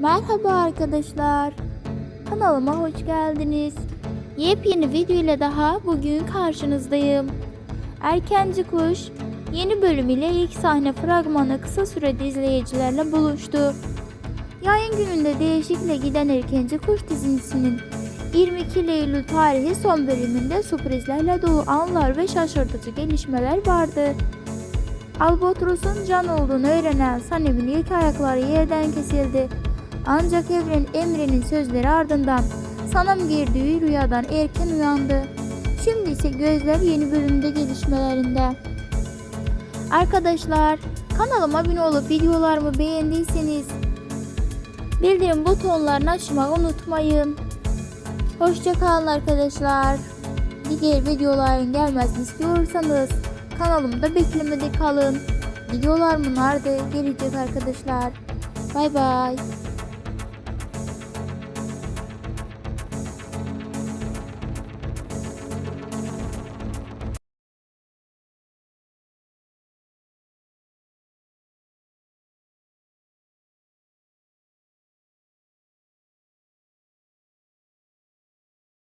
Merhaba arkadaşlar. Kanalıma hoş geldiniz. Yepyeni video ile daha bugün karşınızdayım. Erkenci Kuş yeni bölümüyle ilk sahne fragmanı kısa sürede izleyicilerle buluştu. Yayın gününde değişikle giden Erkenci Kuş dizisinin 22 Eylül tarihi son bölümünde sürprizlerle dolu anlar ve şaşırtıcı gelişmeler vardı. Albatros'un can olduğunu öğrenen Sanem'in ilk ayakları yerden kesildi. Ancak Evren Emre'nin sözleri ardından Sanem girdiği rüyadan erken uyandı. Şimdi ise gözler yeni bölümde gelişmelerinde. Arkadaşlar kanalıma abone olup videolarımı beğendiyseniz bildirim butonlarını açmayı unutmayın. Hoşçakalın arkadaşlar. Diğer videoların gelmesini istiyorsanız kanalımda beklemede kalın. Videolarım nerede gelecek arkadaşlar. Bay bay.